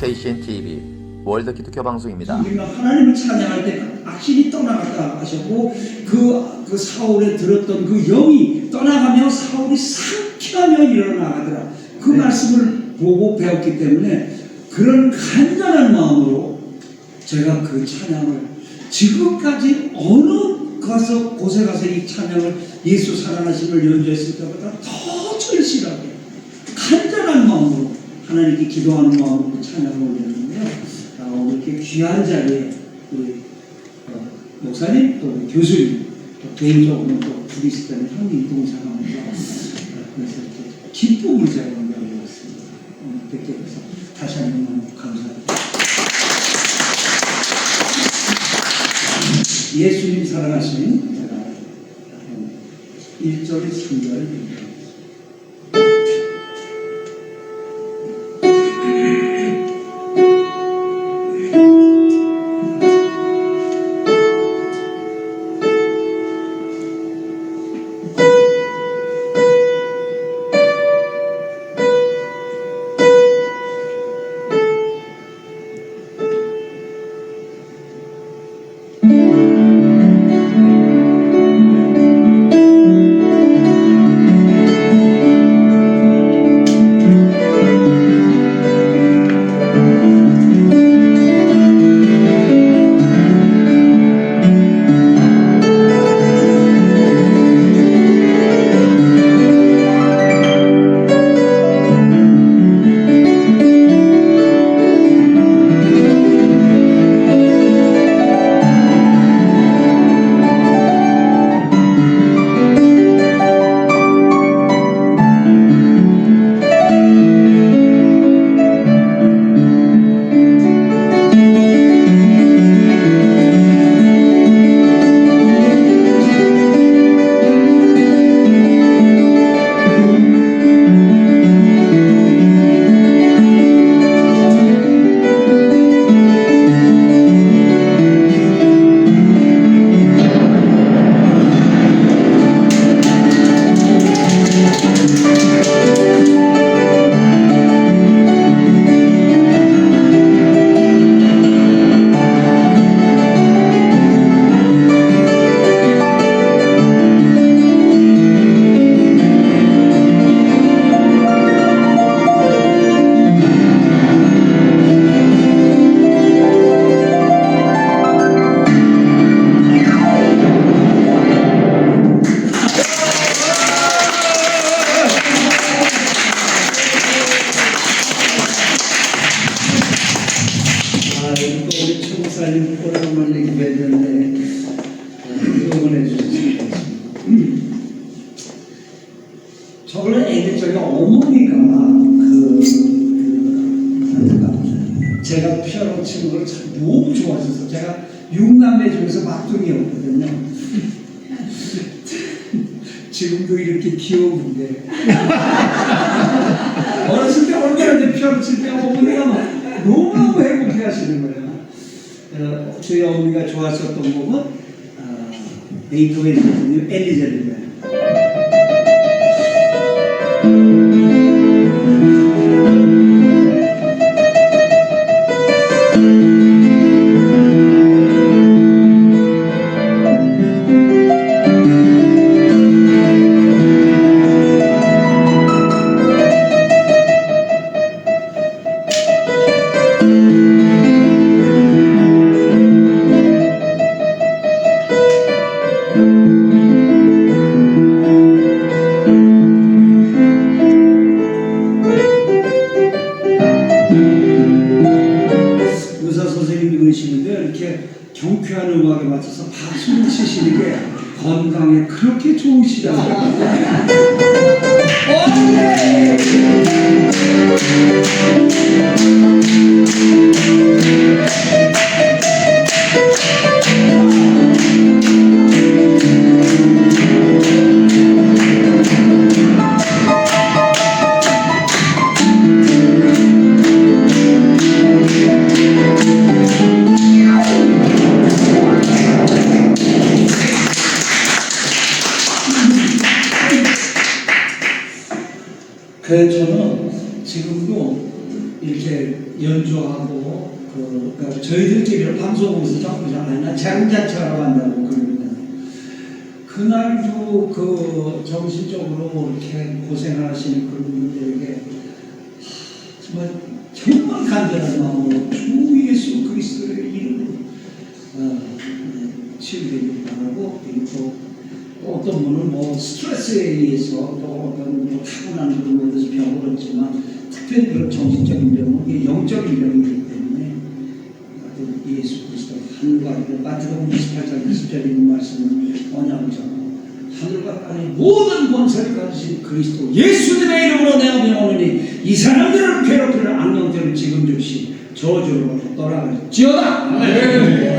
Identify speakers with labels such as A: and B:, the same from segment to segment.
A: KCN TV 월드 기독교 방송입니다.
B: 우리가 하나님을 찬양할 때 악신이 떠나갔다 하셨고 그, 그 사울에 들었던 그 영이 떠나가며 사울이 상쾌하며 일어나가더라. 그 말씀을 보고 배웠기 때문에 그런 간절한 마음으로 제가 그 찬양을 지금까지 어느 가서 곳에 가서 이 찬양을 예수 살아나심을 연주했을 때보다 더 절실하게 간절한 마음으로 하나님께 기도하는 마음으로 그 찬양을 올렸는데요. 아, 오늘 이렇게 귀한 자리에 우리 어, 목사님 또 우리 교수님 또 개인적으로 또 그리스도의 형님 동생합니다. 그래서 이렇게 기쁨을 제가 연결해 왔습니다. 오늘 뵙게 돼서 다시 한 번 너무 감사드립니다. 예수님 사랑하시는 제가 1절에 3절 너무 좋아하셔서 제가 육남매 중에서 막둥이였거든요. 지금도 이렇게 귀여운데 어렸을 때 얼마나 이제 피아노 칠때 어머니가 막 너무너무 행복해 하시는 거예요. 어, 저희 어머니가 좋아하셨던 곡은 어, 베이토벤 선생님 엘리자베 지금도 이렇게 연주하고 그 그러니까 저희들끼리 방송국에서 자꾸 잘하나 자웅자처럼 한다고 그럽니다. 그날도 그 정신적으로 이렇게 고생하시는 그런 분들에게 하, 정말 정말 간절한 마음으로 주 예수 그리스도의 이름으로 어, 네, 치유되길 바라고 또 어떤 분은 뭐 스트레스에 의해서 또 어떤 뭐 타고난 그런 것에서 병을 얻지만 특별히 그런 정신적인 병은 이게 영적인 병이기 때문에 예수 그리스도 하늘과 땅 마태복음 28장 20절에 있는 말씀은 뭐냐면 하늘과 땅의 모든 권세를 가지신 그리스도 예수님의 이름으로 내가 명하노니 이 사람들을 괴롭히는 악령들을 지금 즉시 저주로 떠나갈지어다.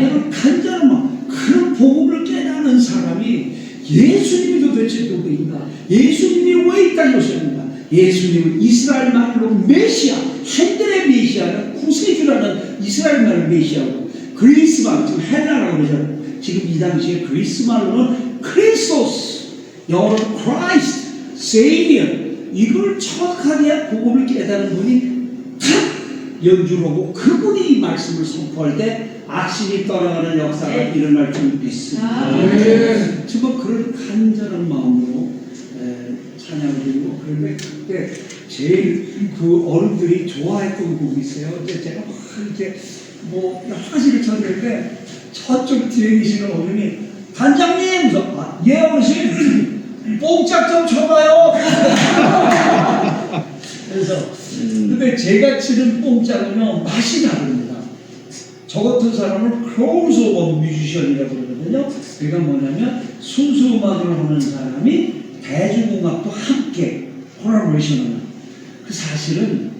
B: 이런 간절한 마음 그런 복음을 깨닫는 사람이 예수님이 도대체 누구인가? 예수님이 왜 이 땅에 오셨는가 예수님은 이스라엘 말로 메시아 하늘의 메시아는 구세주라는 이스라엘 말로 메시아고 그리스말 지금 헬라라고 그러죠 지금 이 당시에 그리스 말로는 크리스토스 영어로 크라이스트 세이비어 이걸 정확하게 복음을 깨달은 분이 탁 연주하고 그분이 이 말씀을 선포할 때 악신이 떠나가는 역사가 일어날 줄 믿습니다.
C: 네.
B: 정말 그런 간절한 마음으로 에, 찬양을 드리고 그런데 그때 제일 그 어른들이 좋아했던 곡이 있어요. 근데 제가 막 이렇게 뭐 여러 가지를 쳤는데 저쪽 뒤에 계시는 어른이 단장님! 그래서 아, 예 어르신! 뽕짝 좀 쳐봐요! 그래서 근데 제가 치는 뽕짝은요 맛이 다릅니다. 저 같은 사람을 크로우즈 오브 뮤지션이라고 그러거든요. 그게 뭐냐면 순수 음악을 하는 사람이 대중음악도 함께 콜라보레이션을 그 사실은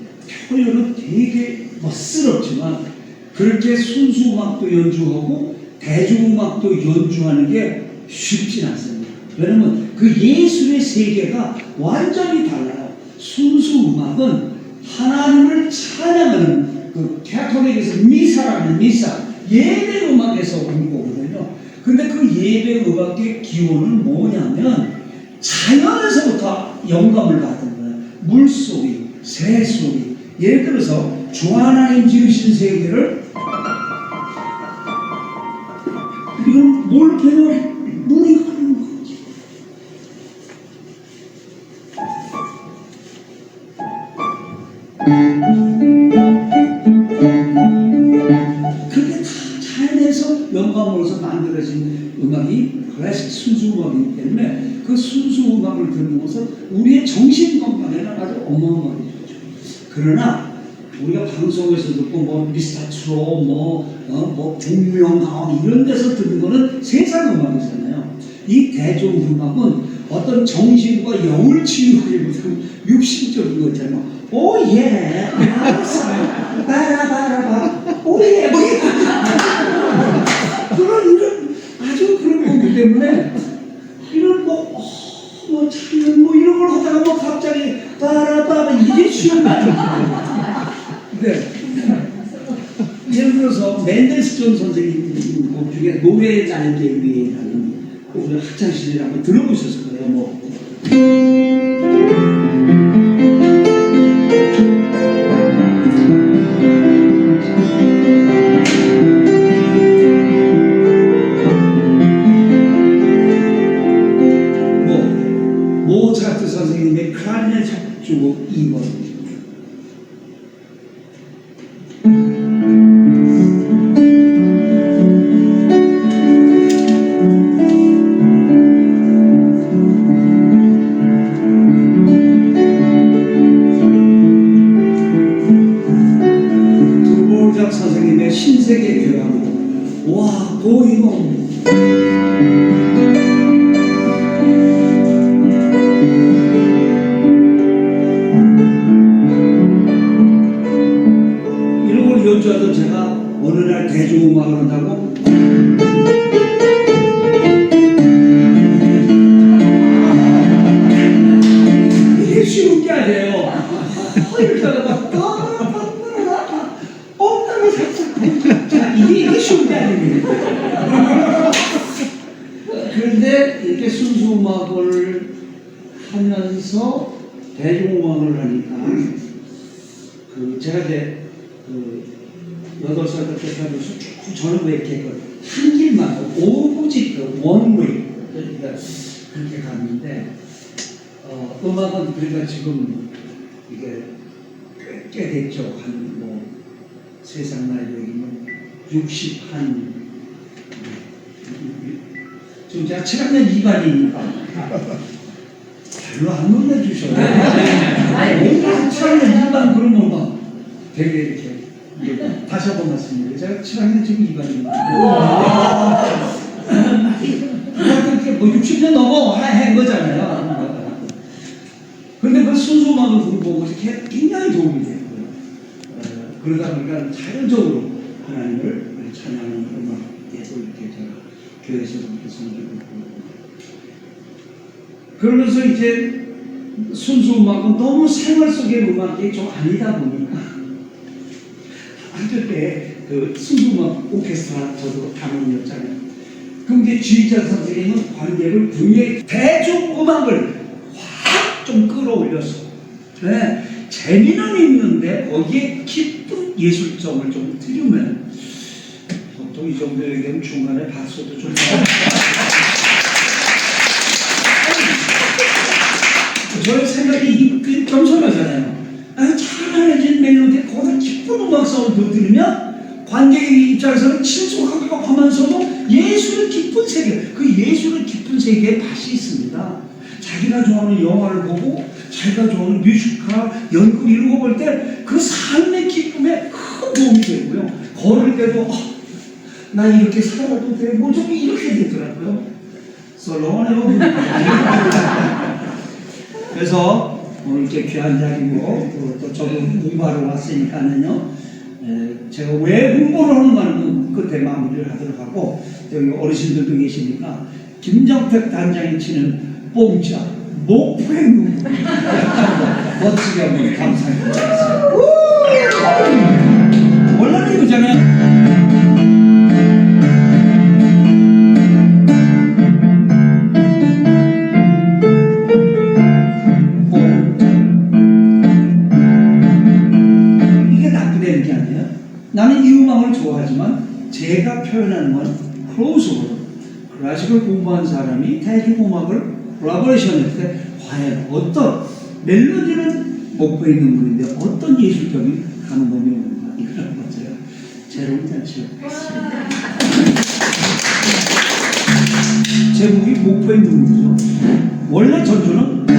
B: 표현은 되게 멋스럽지만 그렇게 순수 음악도 연주하고 대중음악도 연주하는 게 쉽진 않습니다. 왜냐면 그 예술의 세계가 완전히 달라요. 순수 음악은 하나님을 찬양하는 그 캐톨릭에서 미사라는 미사 예배 음악에서 온 거거든요. 근데 그 예배 음악의 기원은 뭐냐면 자연에서부터 영감을 받은 거예요. 물 소리, 새 소리. 예를 들어서 주 하나님 지으신 세계를 이건 뭘 배워? 물이 흐르는 거지. 그게 다 자연에서 영감으로서 만들어진 음악이 클래식 순수 음악이기 때문에 그 순수 음악을 듣는 것은 우리의 정신 건강에는 아주 어마어마하게 좋죠. 그러나 우리가 방송에서 듣고 뭐 미스터 트롯 뭐, 어, 뭐 공명가왕 이런 데서 듣는 거는 세상 음악이잖아요. 이 대중 음악은 어떤 정신과 영을 치유하기보다는 육신적인 거 있잖아요. 오 예, 알았어요. 바라바라바, 오 예, 뭐 이런 그런 이런 아주 그런 거기 때문에 이런 뭐, 어, 뭐 찬양 뭐 이런 걸 하다가 뭐 갑자기 바라바라 이게 쉬운 거 아니에요. 네. 예를 들어서 맨델스존 선생님 곡 중에 노래의 날개 위에라는 우리 학창 시절에 한번 들어보셨을 거예요. 뭐뭐 클라 그 제가 이제 그 여덟 살 때부터 하면서 쭉 저는 왜 이렇게 그한 길만 오로지 그 원웨이. 그러니까 그렇게 갔는데 어, 음악은 그러니까 지금 이게 꽤, 꽤 됐죠. 한 뭐 세상 나이로 얘기면 60한 지금 제가 7학년 2반이니까 별로 안 놀려주셔요. 뭔가 7학년 2반 그러면 막 되게 이렇게 이게 다시 한 번 말씀드려요. 제가 7학년 지금 2반입니다. 그렇게 뭐 60년 넘어 한 거잖아요. 근데 그 순수음악을 부르고 이렇게 굉장히 도움이 되고요. 어, 그러다 보니까 자연적으로 하나님을 찬양하는 음악에도 이렇게 제가 교회에서 이렇게 섬기고 있고 그러면서 이제 순수 음악은 너무 생활 속의 음악이 좀 아니다 보니까 학교 때그 순수 음악 오케스트라 저도 담임이었잖아요. 그럼 이제 주의자 선생님은 관객을 분명히 대중 음악을 확 좀 끌어올려서 네, 재미는 있는데 거기에 깊은 예술점을 좀 들이면 보통 이 정도 얘기하면 중간에 박수도 좀 저의 생각이 이- 겸손하잖아요. 아, 잘해진 멜로디 거기다 깊은 음악성을 더 들으면 관객의 입장에서는 친숙하고 하면서도 예술의 깊은 세계, 그 예술의 깊은 세계에 맛이 있습니다. 자기가 좋아하는 영화를 보고 자기가 좋아하는 뮤지컬, 연극 이런 거 볼 때 그 삶의 기쁨에 큰 도움이 되고요. 걸을 때도 어, 나 이렇게 살아도 돼. 뭐좀 이렇게 되더라고요. 썰렁하네요. 그래서 오늘 이렇게 귀한 자리고 또, 또 저도 공부하러 왔으니까는요. 에, 제가 왜 공부를 하는가는 끝에 마무리를 하도록 하고 여기 어르신들도 계시니까 김정택 단장이 치는 뽕자 목포의 눈물 멋지게 한번 감상해 보겠습니다. 원래는 이거잖아요. 표현하는 건 크로스오버 클래식을 공부한 사람이 대중 음악을 콜라보레이션 할때 과연 어떤 멜로디는 목포에 있는 분인데 어떤 예술적인 감동이 오는가 이런 것을 제로운 잔치를 했습니다. 제목이 목포의 눈물이죠. 원래 전주는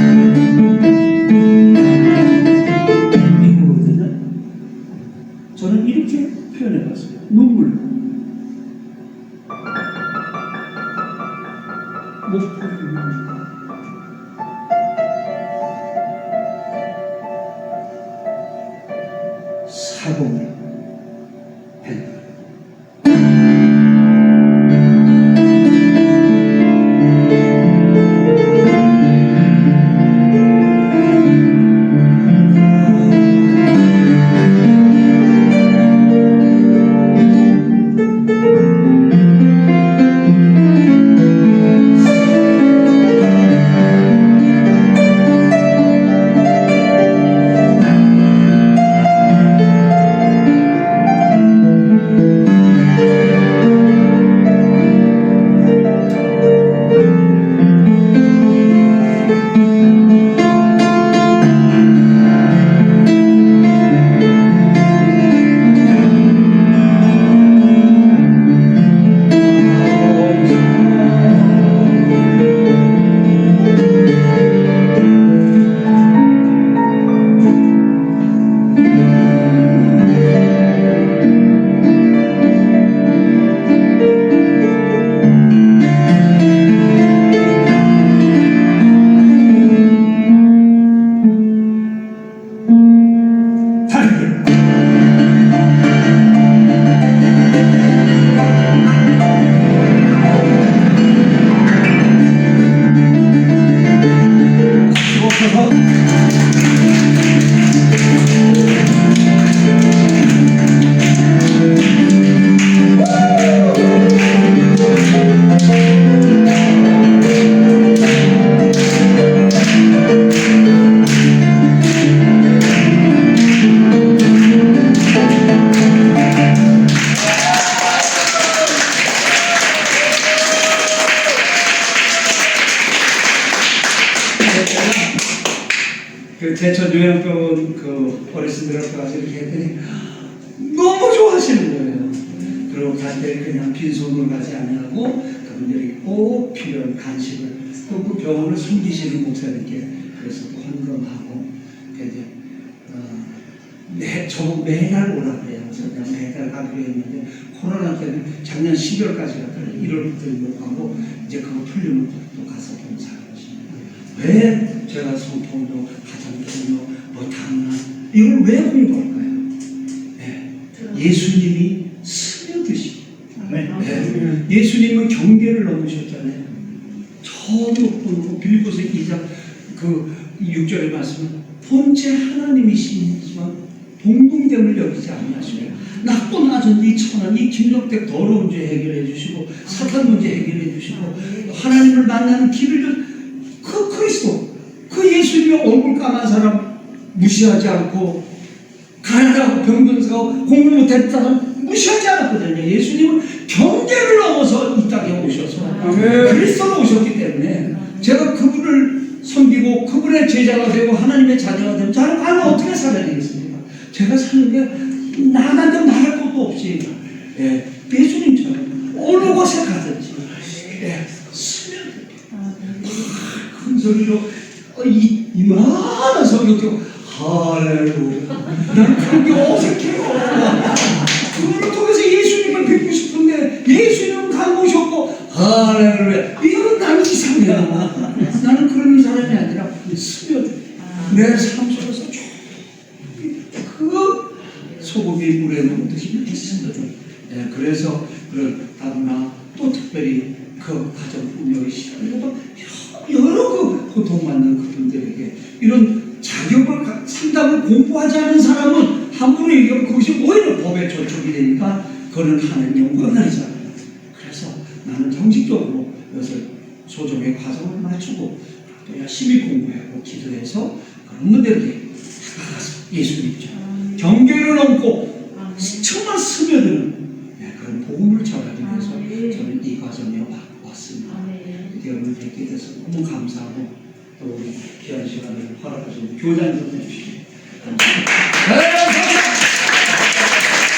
B: 그래서 요양병원 그 어르신들 앞에 가서 이렇게 했더니 너무 좋아하시는 거예요. 그리고 갈 때 그냥 빈손으로 가지 아니하고 그분들이 꼭 필요한 간식을 또 그 병원을 숨기시는 목사님께 그래서 또 헌금하고 그 이제 어, 매, 저 매달 오라 그래요. 그래서 그냥 매달 가기로 했는데 코로나 때문에 작년 12월까지 갔다가 1월부터 못 가고 이제 그거 풀리면 또 가서 봉사하고. 왜 제가 성통도 가정통도 뭐 당나 이걸 왜 공부할까요? 네. 예수님이 스며드시고 네. 예수님은 경계를 넘으셨잖아요. 저 높은 빌보서 2장 그 6절의 말씀은 본체 하나님이시지만 동등됨을 여기지 아니하시며 낮고 낮은 이 천한 이 김덕대 더러운 죄 해결해 주시고 사탄 문제 해결해 주시고 하나님을 만나는 길을 열- 그 그리스도 그 예수님의 얼굴 까만 사람 무시하지 않고 가난하고 병든사고 공부 못했던 사람 무시하지 않았거든요. 예수님은 경계를 넘어서 이 땅에 오셔서 그리스도로 오셨기 때문에 제가 그분을 섬기고 그분의 제자가 되고 하나님의 자녀가 되면 저는 과연 어떻게 살아야 되겠습니까? 제가 사는 게 나간데 말할 것도 없이 예, 예수님처럼 어느 곳에 가든지 예, 스며 큰 소리로 어, 이, 이만한 소리 고 할렐루야. 난 그런 게 어색해요. 그거를 통해서 예수님을 뵙고 싶은데 예수님은 가보셨고 할렐루야. 이건 나는 이상해요. 나는 그런 사람이 아니라 스며들 내 삶 속에서 그 소금이 물에 녹듯이 있습니다 네, 그래서 그런 다문화 또 특별히 그 가정 운영의 시간에도 여러 그 고통받는 그분들에게 이런 자격을 가- 상담을 공부 하지 않은 사람은 함부로 얘기하면 그것이 오히려 법에 저촉이 되니까 그거는 하는 영광이 아니잖아요. 그래서 나는 정식적으로 이것을 소정의 과정을 맞추고 또 열심히 공부하고 기도해서 그런 분들에게 다가가서 예수님처럼 경계를 넘고 정말 스며드는 네, 그런 복음을 전하기 위해서 저는 이 과정에 와- 왔습니다. 이렇게 오늘 뵙게 돼서 너무 감사하고 또 우리 귀한 시간을 허락하신 교장님 해주 시